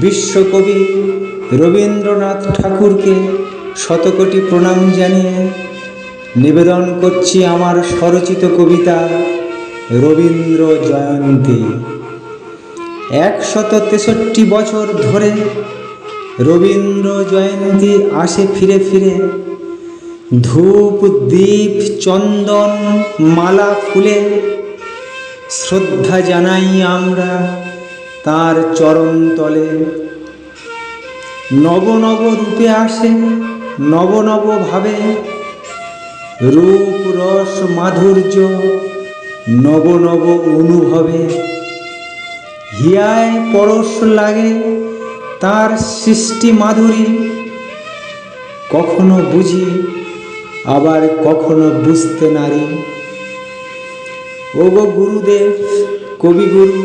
বিশ্বকবি রবীন্দ্রনাথ ঠাকুরকে শতকোটি প্রণাম জানিয়ে নিবেদন করছি আমার স্বরচিত কবিতা রবীন্দ্র জয়ন্তী। একশত তেষট্টি বছর ধরে রবীন্দ্র জয়ন্তী আসে ফিরে ফিরে। ধূপ, দীপ, চন্দন, মালা, ফুলে। শ্রদ্ধা জানাই আমরা তার চরণ তলে। নব নব রূপে আসে, নব নব ভাবে। রূপ, রস, মাধুর্য নব নব অনুভবে। হিয়ায় পরশ লাগে তার সৃষ্টি মাধুরী। কখনো বুঝি, আবার কখনো বুঝতে নারী। ওগো গুরুদেব, কবিগুরু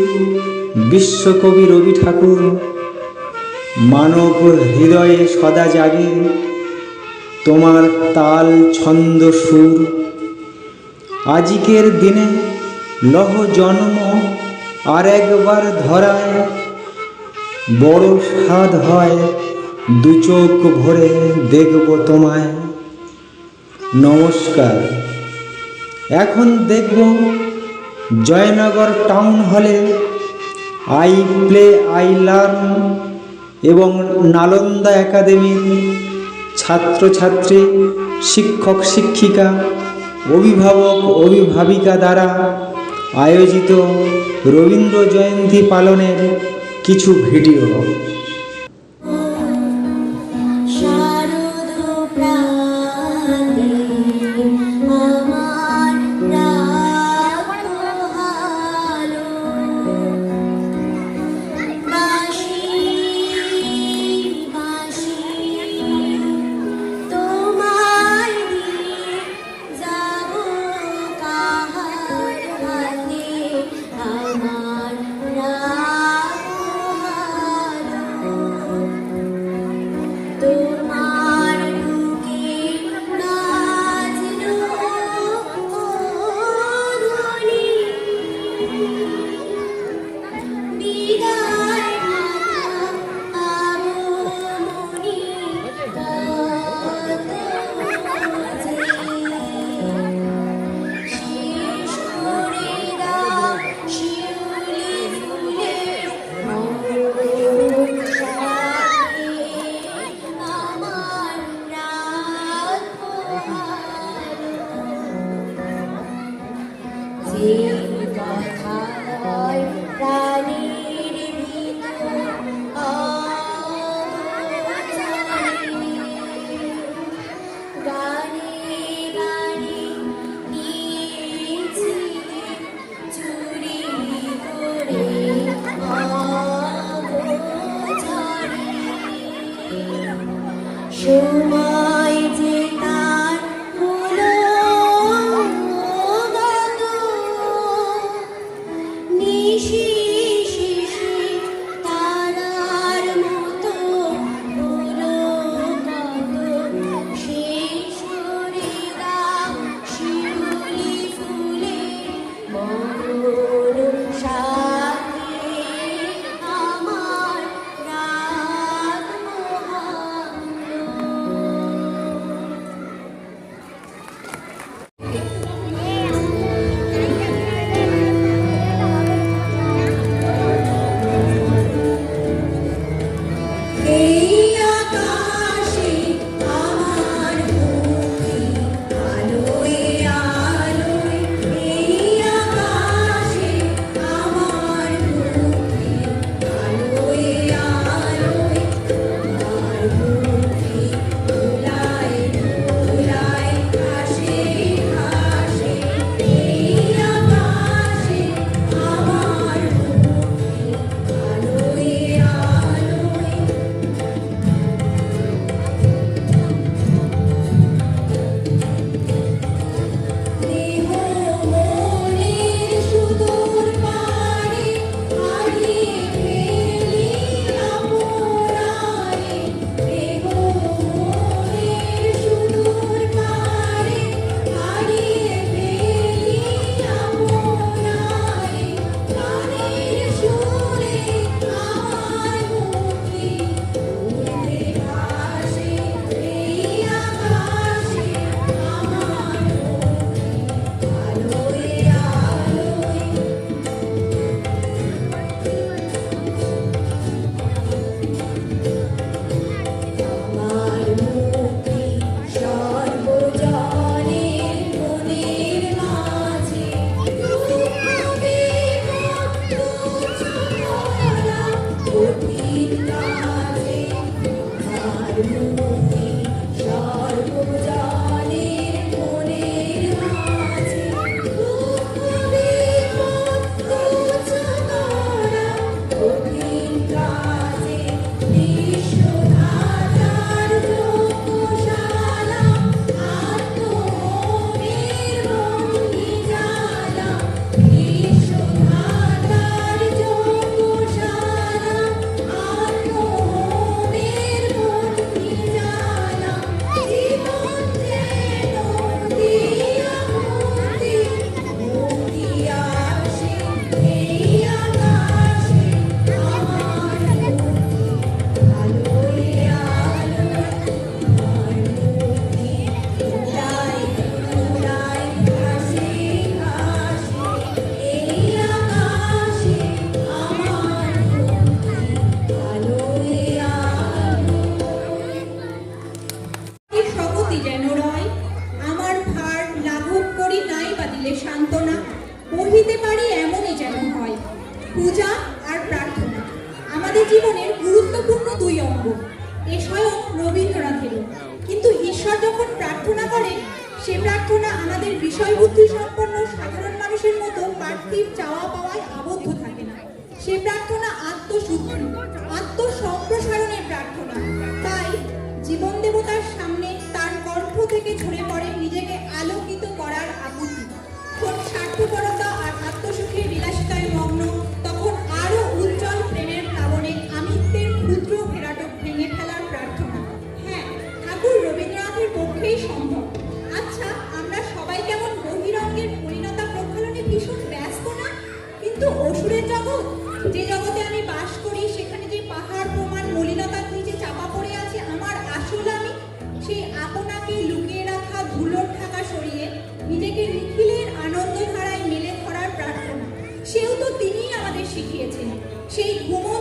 বিশ্বকবি রবি ঠাকুর মানব হৃদয়ে সদা জাগে। তোমার তাল ছন্দ সুর, আজিকের দিনে লহ জন্ম আর একবার ধরায়। বড় স্বাদ হয় দু চোখ ভরে দেখব তোমায়। নমস্কার। এখন দেখব জয়নগর টাউন হলে আই প্লে, আই লার্ন এবং নালন্দা একাডেমির ছাত্রছাত্রী, শিক্ষক, শিক্ষিকা, অভিভাবক, অভিভাবিকা দ্বারা আয়োজিত রবীন্দ্র জয়ন্তী পালনের কিছু ভিডিও। থাকলে সান্ত্বনা, পড়িতে পারি এমনই যেন হয়। পূজা আর প্রার্থনা, আমাদের জীবনের গুরুত্বপূর্ণ দুই অঙ্গ। এ স্বয়ং রবীন্দ্রনাথের কিন্তু ঈশ্বর যখন প্রার্থনা করেন, সে প্রার্থনা আমাদের বিষয়বুদ্ধি সম্পন্ন সাধারণ মানুষের মতো পার্থিব চাওয়া পাওয়ায় আবদ্ধ থাকে না। সে প্রার্থনা সম্ভব। আচ্ছা আমরা সবাই কেমন বহিরঙ্গের পরিণতা প্রক্ষালনে ভীষণ ব্যস্ত না? কিন্তু অসুরের জগৎ, যে জগতে আমি বাস করি, সেখানে যে পাহাড়, প্রমাণ, মলিনতার নিচে চাপা পড়ে আছে, আমার আসল আমি সেই আপনাকে লুকিয়ে রাখা, ধুলোর ঢাকা সরিয়ে নিজেকে নিখিলের আনন্দ ধারায় মেলে ধরার প্রার্থনা। সেও তো তিনিই আমাদের শিখিয়েছেন। সেই ঘুমন্ত